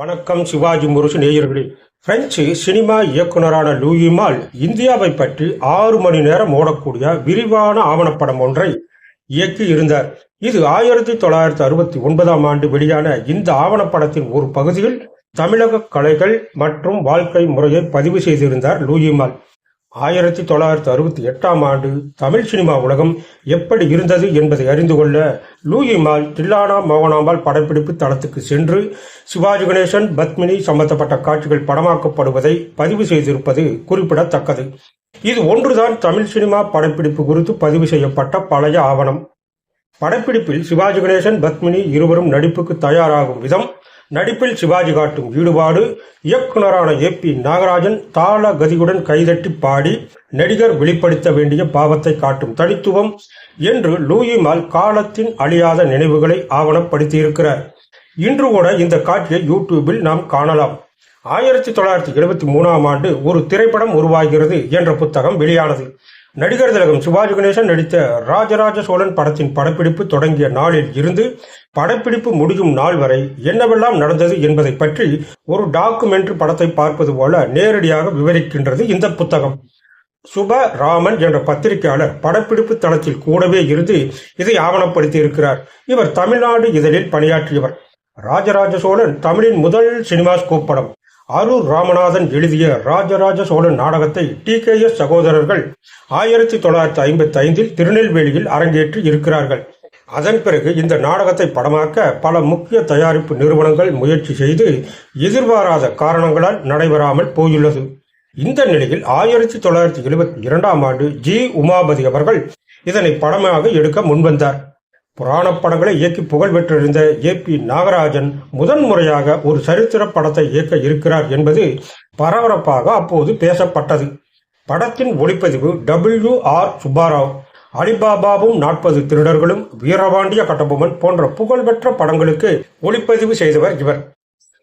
வணக்கம் சிவாஜி முருசு நேயர்களே. பிரெஞ்சு சினிமா இயக்குனரான லூயிமால் இந்தியாவை பற்றி ஆறு மணி நேரம் ஓடக்கூடிய விரிவான ஆவணப்படம் ஒன்றை இயக்கி இருந்தார். இது ஆயிரத்தி தொள்ளாயிரத்தி அறுபத்தி ஒன்பதாம் ஆண்டு வெளியான இந்த ஆவணப்படத்தின் ஒரு பகுதியில் தமிழக கலைகள் மற்றும் வாழ்க்கை முறையை பதிவு செய்திருந்தார் லூயிமால் ஆயிரத்தி தொள்ளாயிரத்தி அறுபத்தி எட்டாம் ஆண்டு தமிழ் சினிமா உலகம் எப்படி இருந்தது என்பதை அறிந்து கொள்ள லூயிமால் தில்லானா மோகனாம்பாள் படப்பிடிப்பு தளத்துக்கு சென்று சிவாஜி கணேசன் பத்மினி சம்பந்தப்பட்ட காட்சிகள் படமாக்கப்படுவதை பதிவு செய்திருப்பது குறிப்பிடத்தக்கது. இது ஒன்றுதான் தமிழ் சினிமா படப்பிடிப்பு குறித்து பதிவு செய்யப்பட்ட பழைய ஆவணம். படப்பிடிப்பில் சிவாஜி கணேசன் பத்மினி இருவரும் நடிப்புக்கு தயாராகும் விதம் நடிப்பில் சிவாஜி காட்டும் ஈடுபாடு இயக்குனரான ஏ பி நாகராஜன் தாள கதியுடன் கைதட்டி பாடி நடிகர் வெளிப்படுத்த வேண்டிய பாவத்தை காட்டும் தனித்துவம் என்று லூயிமால் காலத்தின் அழியாத நினைவுகளை ஆவணப்படுத்தியிருக்கிறார். இன்று கூட இந்த காட்சியை யூடியூபில் நாம் காணலாம். ஆயிரத்தி தொள்ளாயிரத்தி எழுபத்தி மூணாம் ஆண்டு ஒரு திரைப்படம் உருவாகிறது என்ற புத்தகம் வெளியானது. நடிகர் திலகம் சிவாஜி கணேசன் நடித்த ராஜராஜ சோழன் படத்தின் படப்பிடிப்பு தொடங்கிய நாளில் இருந்து படப்பிடிப்பு முடியும் நாள் வரை என்னவெல்லாம் நடந்தது என்பதை பற்றி ஒரு டாக்குமெண்ட்ரி படத்தை பார்ப்பது போல நேரடியாக விவரிக்கின்றது இந்த புத்தகம். சுப ராமன் என்ற பத்திரிகையாளர் படப்பிடிப்பு தளத்தில் கூடவே இருந்து இதை ஆவணப்படுத்தி இருக்கிறார் இவர் தமிழ்நாடு இதழில் பணியாற்றியவர். ராஜராஜ சோழன் தமிழின் முதல் சினிமாஸ்கோப் படம். அரூர் ராமநாதன் எழுதிய ராஜராஜ சோழன் நாடகத்தை டி கே எஸ் சகோதரர்கள் ஆயிரத்தி தொள்ளாயிரத்தி ஐம்பத்தி ஐந்தில் திருநெல்வேலியில் அரங்கேற்றி இருக்கிறார்கள். அதன் பிறகு இந்த நாடகத்தை படமாக்க பல முக்கிய தயாரிப்பு நிறுவனங்கள் முயற்சி செய்து எதிர்பாராத காரணங்களால் நடைபெறாமல் போயுள்ளது. இந்த நிலையில் ஆயிரத்தி தொள்ளாயிரத்தி எழுபத்தி இரண்டாம் ஆண்டு ஜி. உமாபதி அவர்கள் இதனை படமாக எடுக்க முன்வந்தார். புராண படங்களை இயக்கி புகழ் பெற்றிருந்த ஏ பி நாகராஜன் முதன் முறையாக ஒரு சரித்திர படத்தை இயக்க இருக்கிறார் என்பது பரபரப்பாக அப்போது பேசப்பட்டது. படத்தின் ஒளிப்பதிவு டபிள்யூ ஆர் சுப்பாராவ் அலிபாபாவும் நாற்பது திருடர்களும் வீரபாண்டிய கட்டபொம்மன் போன்ற புகழ்பெற்ற படங்களுக்கு ஒளிப்பதிவு செய்தவர் இவர்.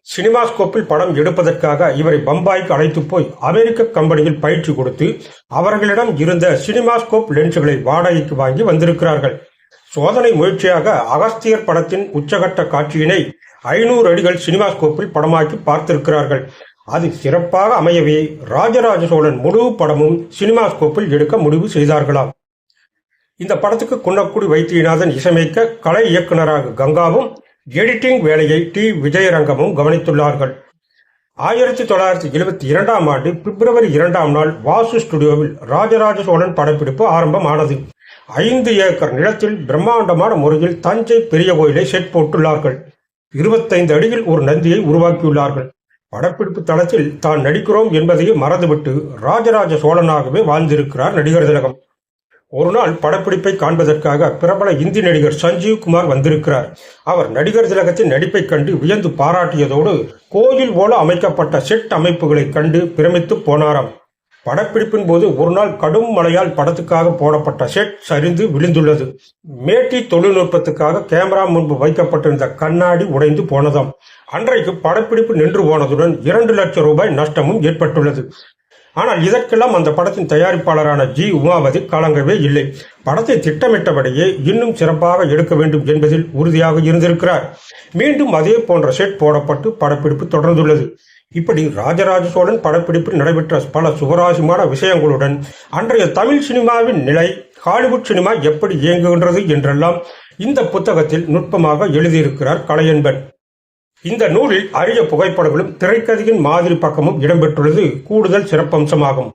சினிமாஸ்கோப்பில் படம் எடுப்பதற்காக இவரை பம்பாய்க்கு அழைத்து போய் அமெரிக்க கம்பெனியில் பயிற்சி கொடுத்து அவர்களிடம் இருந்த சினிமாஸ்கோப் லென்ஸுகளை வாடகைக்கு வாங்கி வந்திருக்கிறார்கள். சோதனை முயற்சியாக அகஸ்தியர் படத்தின் உச்சகட்ட காட்சியினை ஐநூறு அடிகள் சினிமாஸ்கோப்பில் படமாக்கி பார்த்திருக்கிறார்கள். அது சிறப்பாக அமையவே ராஜராஜ சோழன் முழு படமும் சினிமாஸ்கோப்பில் எடுக்க முடிவு செய்தார்களாம். இந்த படத்துக்கு குன்னக்குடி வைத்தியநாதன் இசையமைக்க கலை இயக்குனராக கங்காவும் எடிட்டிங் வேலையை டி. விஜயரங்கமும் கவனித்துள்ளார்கள். ஆயிரத்தி தொள்ளாயிரத்தி எழுபத்தி இரண்டாம் ஆண்டு பிப்ரவரி இரண்டாம் நாள் வாசு ஸ்டுடியோவில் ராஜராஜ சோழன் படப்பிடிப்பு ஆரம்பமானது. ஐந்து ஏக்கர் நிலத்தில் பிரம்மாண்டமான முறையில் தஞ்சை பெரிய கோயிலை செட் போட்டுள்ளார்கள். இருபத்தைந்து அடியில் ஒரு நந்தியை உருவாக்கியுள்ளார்கள். படப்பிடிப்பு தளத்தில் தான் நடிக்கிறோம் என்பதையும் மறந்துவிட்டு ராஜராஜ சோழனாகவே வாழ்ந்திருக்கிறார் நடிகர் திலகம். ஒரு நாள் படப்பிடிப்பை காண்பதற்காக பிரபல இந்தி நடிகர் சஞ்சீவ் குமார் வந்திருக்கிறார். அவர் நடிகர் திலகத்தின் நடிப்பை கண்டு வியந்து பாராட்டியதோடு கோயில் போல அமைக்கப்பட்ட செட் அமைப்புகளை கண்டு பிரமித்து போனாராம். படப்பிடிப்பின் போது ஒரு நாள் கடும் மழையால் படத்துக்காக போடப்பட்ட செட் சரிந்து விழுந்துள்ளது. மேட்டி தொழில்நுட்பத்துக்காக கேமரா முன்பு வைக்கப்பட்டிருந்த கண்ணாடி உடைந்து போனதாம். அன்றைக்கு படப்பிடிப்பு நின்று போனதுடன் இரண்டு லட்சம் ரூபாய் நஷ்டமும் ஏற்பட்டுள்ளது. ஆனால் இதற்கெல்லாம் அந்த படத்தின் தயாரிப்பாளரான ஜி. உமாவதி கலங்கவே இல்லை. படத்தை திட்டமிட்டபடியே இன்னும் சிறப்பாக எடுக்க வேண்டும் என்பதில் உறுதியாக இருந்திருக்கிறார். மீண்டும் அதே போன்ற செட் போடப்பட்டு படப்பிடிப்பு தொடர்ந்துள்ளது. இப்படி ராஜராஜ சோழன் படப்பிடிப்பில் நடைபெற்ற பல சுவராசியமான விஷயங்களுடன் அன்றைய தமிழ் சினிமாவின் நிலை ஹாலிவுட் சினிமா எப்படி இயங்குகின்றது என்றெல்லாம் இந்த புத்தகத்தில் நுட்பமாக எழுதியிருக்கிறார் கலையன்பன். இந்த நூலில் அரிய புகைப்படங்களும் திரைக்கதையின் மாதிரி பக்கமும் இடம்பெற்றுள்ளது. கூடுதல் சிறப்பம்சமாகும்.